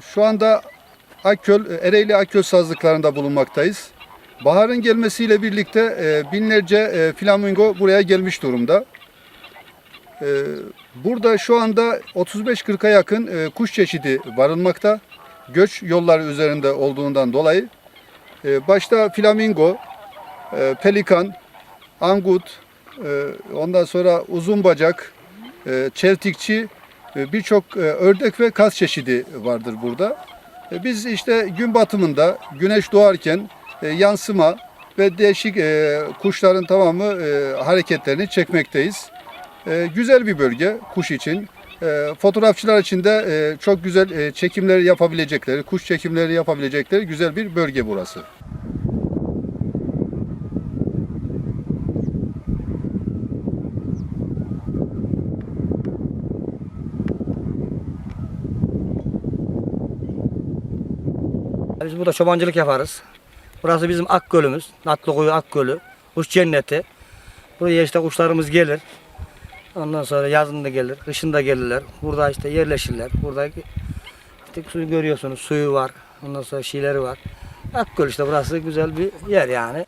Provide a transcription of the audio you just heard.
şu anda Akköl, Ereğli Akköl sazlıklarında bulunmaktayız. Baharın gelmesiyle birlikte e, binlerce e, flamingo buraya gelmiş durumda. E, burada şu anda 35-40'a yakın e, kuş çeşidi barınmakta. Göç yolları üzerinde olduğundan dolayı. E, başta flamingo, e, pelikan, angut, e, ondan sonra uzun bacak, e, çeltikçi, birçok e, ördek ve kaz çeşidi vardır burada. E, Biz işte gün batımında güneş doğarken e, yansıma ve değişik e, kuşların tamamı e, hareketlerini çekmekteyiz. E, Güzel bir bölge kuş için. E, Fotoğrafçılar için de e, çok güzel e, çekimleri yapabilecekleri, kuş çekimleri yapabilecekleri güzel bir bölge burası. Biz burada çobancılık yaparız. Burası bizim Akgöl'ümüz. Natlıkuyu Akgöl'ü. Kuş cenneti. Buraya işte kuşlarımız gelir. Ondan sonra yazın da gelir, kışın da gelirler. Burada işte yerleşirler. Burada işte suyu görüyorsunuz, suyu var. Ondan sonra şeyleri var. Akgöl işte burası güzel bir yer yani.